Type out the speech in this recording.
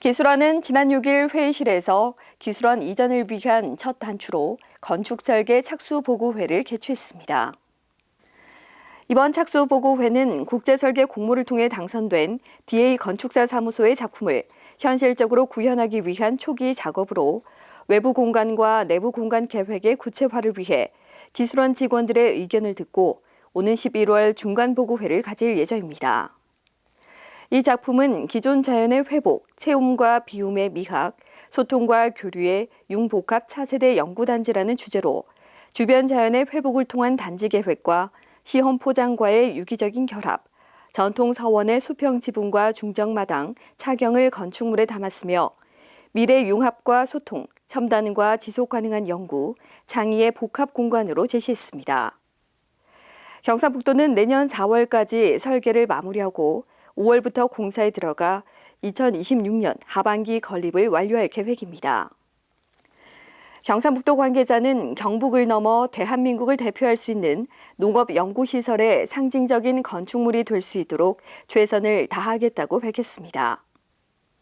기술원은 지난 6일 회의실에서 기술원 이전을 위한 첫 단추로 건축 설계 착수 보고회를 개최했습니다. 이번 착수 보고회는 국제 설계 공모를 통해 당선된 DA 건축사 사무소의 작품을 현실적으로 구현하기 위한 초기 작업으로 외부 공간과 내부 공간 계획의 구체화를 위해 기술원 직원들의 의견을 듣고 오는 11월 중간 보고회를 가질 예정입니다. 이 작품은 기존 자연의 회복, 체험과 비움의 미학, 소통과 교류의 융복합 차세대 연구단지라는 주제로 주변 자연의 회복을 통한 단지 계획과 시험 포장과의 유기적인 결합, 전통 서원의 수평 지붕과 중정마당, 차경을 건축물에 담았으며 미래 융합과 소통, 첨단과 지속 가능한 연구, 창의의 복합 공간으로 제시했습니다. 경상북도는 내년 4월까지 설계를 마무리하고 5월부터 공사에 들어가 2026년 하반기 건립을 완료할 계획입니다. 경상북도 관계자는 경북을 넘어 대한민국을 대표할 수 있는 농업 연구시설의 상징적인 건축물이 될 수 있도록 최선을 다하겠다고 밝혔습니다.